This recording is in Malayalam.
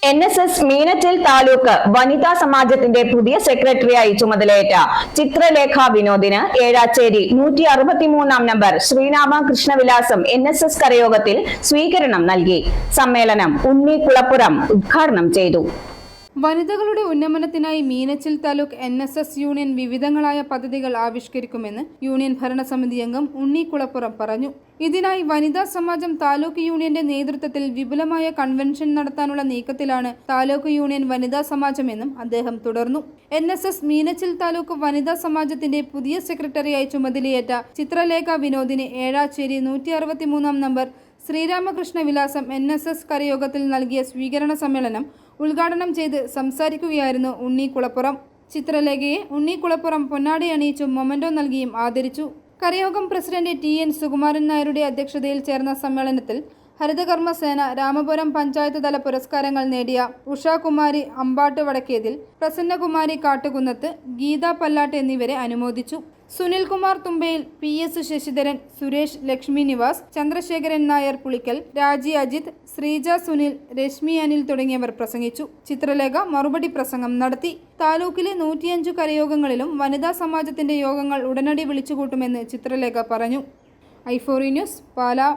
എൻ എസ് എസ് മീനറ്റിൽ താലൂക്ക് വനിതാ സമാജത്തിന്റെ പുതിയ സെക്രട്ടറിയായി ചുമതലയേറ്റ ചിത്രലേഖ വിനോദിന് ഏഴാച്ചേരി നൂറ്റി അറുപത്തിമൂന്നാം number ശ്രീനാമ Krishnavilasam N S S കരയോഗത്തിൽ സ്വീകരണം നൽകി. സമ്മേളനം ഉണ്ണി കുളപ്പുറം ഉദ്ഘാടനം ചെയ്തു. വനിതകളുടെ ഉന്നമനത്തിനായി Meenachil taluk N S S union വിവിധങ്ങളായ പദ്ധതികൾ ആവിഷ്കരിക്കുമെന്ന് യൂണിയൻ ഭരണസമിതി അംഗം ഉണ്ണിക്കുളപ്പുറം പറഞ്ഞു. ഇതിനായി വനിതാ സമാജം താലൂക്ക് യൂണിയന്റെ നേതൃത്വത്തിൽ വിപുലമായ കൺവെൻഷൻ നടത്താനുള്ള നീക്കത്തിലാണ് താലൂക്ക് യൂണിയൻ വനിതാ സമാജമെന്നും അദ്ദേഹം തുടർന്നു. N S S Meenachil taluk വനിതാ സമാജത്തിന്റെ പുതിയ സെക്രട്ടറിയായി ചുമതലയേറ്റ ചിത്രലേഖ വിനോദിന് ഏഴാച്ചേരി നൂറ്റി അറുപത്തിമൂന്നാം നമ്പർ ശ്രീരാമകൃഷ്ണ വിലാസം എൻ എസ് എസ് കരയോഗത്തിൽ നൽകിയ സ്വീകരണ സമ്മേളനം ഉദ്ഘാടനം ചെയ്ത് സംസാരിക്കുകയായിരുന്നു ഉണ്ണി കുളപ്പുറം ചിത്രലേഖയെ ഉണ്ണി കുളപ്പുറം പൊന്നാടി അണിയിച്ചും മൊമന്റോ നൽകിയും ആദരിച്ചു. കരയോഗം പ്രസിഡന്റ് ടി എൻ സുകുമാരൻ നായരുടെ അധ്യക്ഷതയിൽ ചേർന്ന സമ്മേളനത്തിൽ ഹരിതകർമ്മ സേന രാമപുരം പഞ്ചായത്ത് തല പുരസ്കാരങ്ങൾ നേടിയ ഉഷാകുമാരി അമ്പാട്ട് വടക്കേതിൽ പ്രസന്നകുമാരി കാട്ടുകുന്നത്ത് ഗീത പല്ലാട്ട് എന്നിവരെ അനുമോദിച്ചു. സുനിൽകുമാർ തുമ്പയിൽ പി എസ് ശശിധരൻ സുരേഷ് ലക്ഷ്മി നിവാസ് ചന്ദ്രശേഖരൻ നായർ പുളിക്കൽ രാജി അജിത് ശ്രീജ സുനിൽ രശ്മി അനിൽ തുടങ്ങിയവർ പ്രസംഗിച്ചു. ചിത്രലേഖ മറുപടി പ്രസംഗം നടത്തി. താലൂക്കിലെ നൂറ്റിയഞ്ചു കരയോഗങ്ങളിലും വനിതാ സമാജത്തിന്റെ യോഗങ്ങൾ ഉടനടി വിളിച്ചുകൂട്ടുമെന്ന് ചിത്രലേഖ പറഞ്ഞു. ഐഫോറി ന്യൂസ് പാലാ.